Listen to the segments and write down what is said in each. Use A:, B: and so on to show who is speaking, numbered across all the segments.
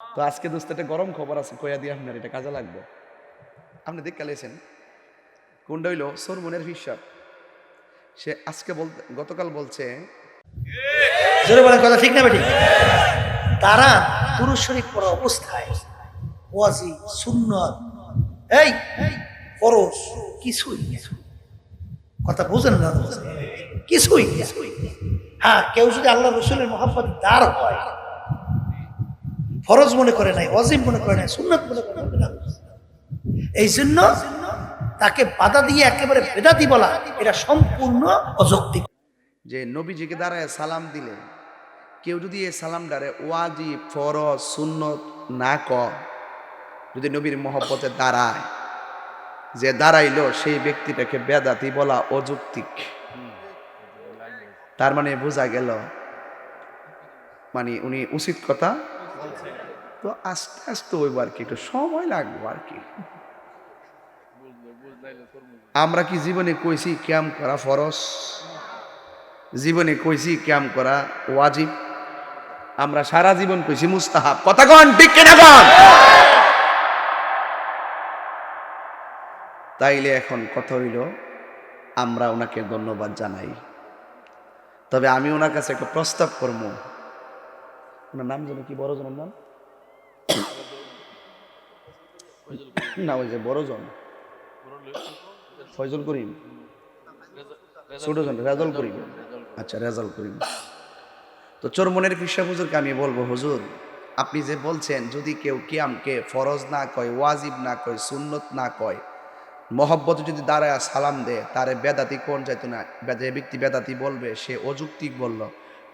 A: তো আজকে দোস্ত একটা গরম খবর আছে কয়া দিয়ে আপনার, এটা কাজে লাগবে আপনি দেখ কালেছেন কোনটা হইল সরমনের হিসাব সে আজকে বলতে গতকাল বলছে
B: কথা ঠিক না বেটি তারা পুরুষ শরীফ পড়া অবস্থায় এই পরশ কিছুই। কথা বুঝেন না? কিছুই না। হ্যাঁ কেউ যদি আল্লাহ রসুলের মহাব্বত দার হয় ফরজ মনে করে নাই ওয়াজিব মনে করে নাই, সুন্নত মনে করে নাই। এই জন্য তাকে বাধা দিয়ে একেবারে বেদাতি বলা, এটা সম্পূর্ণ অযৌক্তিক।
A: যে নবীজিকে দাঁড়ায় সালাম দিলে, কেউ যদি এই সালাম ডারে ওয়াজি ফরজ, সুন্নত না ক যদি নবীর মহব্বতে দাঁড়ায়, যে দাঁড়াইলো সেই ব্যক্তিটাকে বেদাতি বলা অযৌক্তিক। তার মানে বোঝা গেল মানে উনি উচিত কথা তো আস্তে আস্তে ওইব আর একটু সময় আর কি? আমরা কি জীবনে কইছি ক্যাম করা ফরজ? জীবনে কইছি ক্যাম করা ওয়াজিব? আমরা সারা জীবন কইছি মুস্তাহাব। কথা কন, ঠিক কিনা কন? তাইলে এখন কথা হইল, আমরা ওনাকে ধন্যবাদ জানাই। তবে আমি ওনার কাছে একটা প্রস্তাব করব। ওনার নাম যেন কি? বড়জনের নাম? না, ওই যে বড়জন ফয়জল করিম। ছোটজন রেজল করিম। আচ্ছা রেজল করিম। তো চোরমনের পিসা হুজুরকে আমি বলব, হুজুর, আপনি যে বলছেন, যদি কেউ কিয়ামকে ফরজ না কয়, ওয়াজিব না কয়, সুন্নত না কয়, মহব্বত যদি দাঁড়ায় সালাম দেয়, তারে বেদাতি কোন যাইতো না? যে ব্যক্তি বেদাতি বলবে, সে অযৌক্তিক বলল।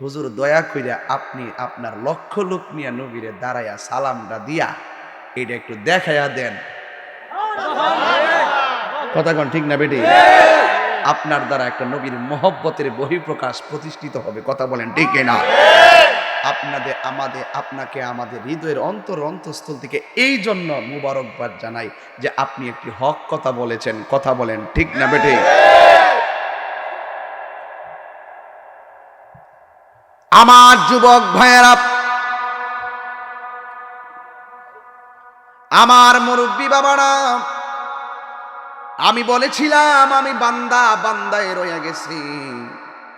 A: হুজুর, দয়া কইরা আপনি আপনার লক্ষ লোক নিয়ে নবীরে দাঁড়ায়া সালামটা দিয়া এটা একটু দেখাইয়া দেন। কথা কন ঠিক না বেটি? আপনার দ্বারা একটা নবীর মহব্বতের বহিঃপ্রকাশ প্রতিষ্ঠিত হবে, কথা বলেন ঠিক না আপনাদের, আমাদের, আপনাকে আমাদের হৃদয়ের অন্তর অন্তঃস্থল থেকে এই জন্য মুবারকবাদ জানাই যে আপনি একটি হক কথা বলেছেন, কথা বলেন ঠিক না বেটে? আমার যুবক ভাইয়েরা, আমার মুরব্বী বাবারা, আমি বলেছিলাম, আমি বান্দা, বান্দায় রয়ে গেছি।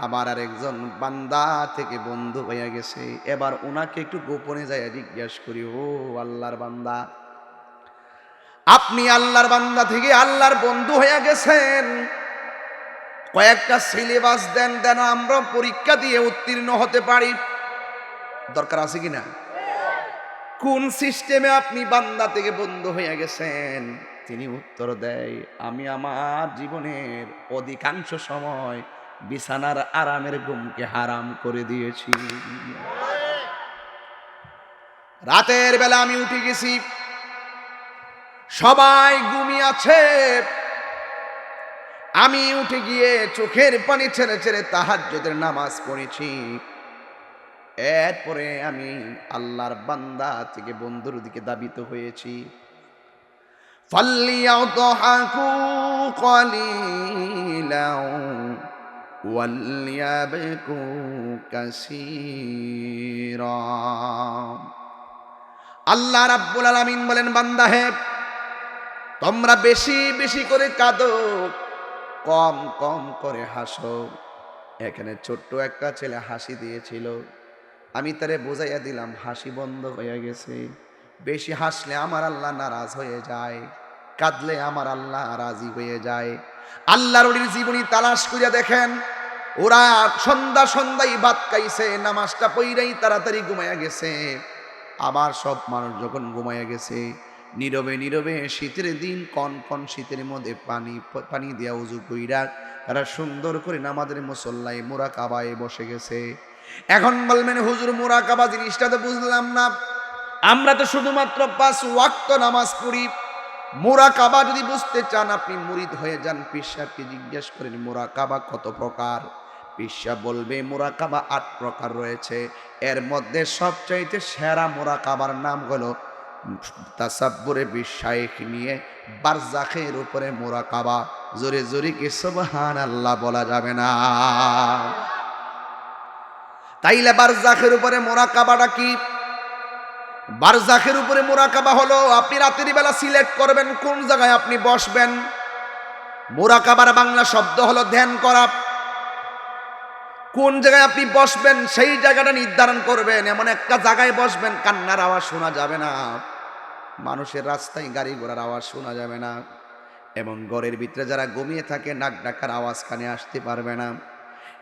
A: আমার আর একজন বান্দা থেকে বন্ধু হয়ে গেছে। এবার ওনাকে একটু গোপনে যাই জিজ্ঞেস করি, ও আল্লাহর বান্দা, আপনি আল্লাহর বান্দা থেকে আল্লাহর বন্ধু হয়ে গেছেন? কয়েকটা সিলেবাস দেন দেন আমরা পরীক্ষা দিয়ে উত্তীর্ণ হতে পারি। দরকার আছে কি না? কোন সিস্টেমে আপনি বান্দা থেকে বন্ধ হয়ে গেছেন? তিনি উত্তর দেয়, আমি আমার জীবনের অধিকাংশ সময় বিছানার আরামের ঘুমকে হারাম করে দিয়েছি। রাতের বেলা আমি উঠে গেছি। সবাই ঘুমিয়ে আছে। আমি উঠে গিয়ে চোখের পানি ছেড়ে ছেড়ে তাহাজ্জুদের নামাজ পড়েছি। এরপরে আমি আল্লাহর বান্দা থেকে বন্ধুর দিকে দাবিত হয়েছি। ফাল্লিয়াও তো কলিলাও আল্লাহ রাব্বুল আলমিন বলেন, বান্দা হে, তোমরা বেশি বেশি করে কাঁদো। কম কম করে হাসো। এখানে ছোট্ট একটা ছেলে হাসি দিয়েছিল। আমি তারে বোঝাইয়া দিলাম, হাসি বন্ধ হয়ে গেছে। বেশি হাসলে আমার আল্লাহ নারাজ হয়ে যায়। কাঁদলে আমার আল্লাহ রাজি হয়ে যায়। আল্লাহর জীবনী তালাশ করিয়া দেখেন, ওরা সন্ধ্যা সন্ধ্যায় ভাত খাইছে, নামাজটা পইরাই তাড়াতাড়ি ঘুমাইয়া গেছে। আবার সব মানুষ যখন ঘুমাইয়া গেছে নীরবে নীরবে শীতের দিন, কন কন শীতের মধ্যে পানি পানি দেওয়া উজু কইরা তারা সুন্দর করে নামাজের মুসল্লায় মোরা কাবায় বসে গেছে। এখন বলবেন, হুজুর মোরা কাবা জিনিসটা তো বুঝলাম না। আমরা তো শুধুমাত্র পাঁচ ওয়াক্ত নামাজ পড়ি। মোরা কাবা যদি বুঝতে চান, আপনি মুরিদ হয়ে যান। পিসাবকে জিজ্ঞেস করেন মোরা কাবা কত প্রকার? পিসা বলবে মোরা কাবা আট প্রকার রয়েছে। এর মধ্যে সবচাইতে সেরা মোরা কাবার নাম হলো তাসাব্বুরে বিশ্বায়েক নিয়ে বারজাখের উপরে মোরা কাবা জোরে জোরে কি সুবহান আল্লাহ বলা যাবে না? তাইলে বারজাখের উপরে মোরা কাবাটা কি? বারজাখের উপরে মোরাকাবা হলো আপনি রাতের বেলা সিলেক্ট করবেন কোন জায়গায় আপনি বসবেন। মোরাকাবার বাংলা শব্দ হলো ধ্যান করা। কোন জায়গায় আপনি বসবেন সেই জায়গাটা নির্ধারণ করবেন। এমন একটা জায়গায় বসবেন, কান্নার আওয়াজ শোনা যাবে না। মানুষের রাস্তায় গাড়ি ঘোড়ার আওয়াজ শোনা যাবে না। এবং ঘরের ভিতরে যারা গমিয়ে থাকে, নাক ডাকার আওয়াজ কানে আসতে পারবে না।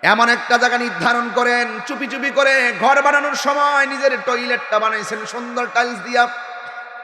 A: এমন একটা জায়গা নির্ধারণ করেন, চুপি চুপি করে ঘর বানানোর সময় নিজের টয়লেটটা বানাইছেন, সুন্দর টাইলস দিয়া।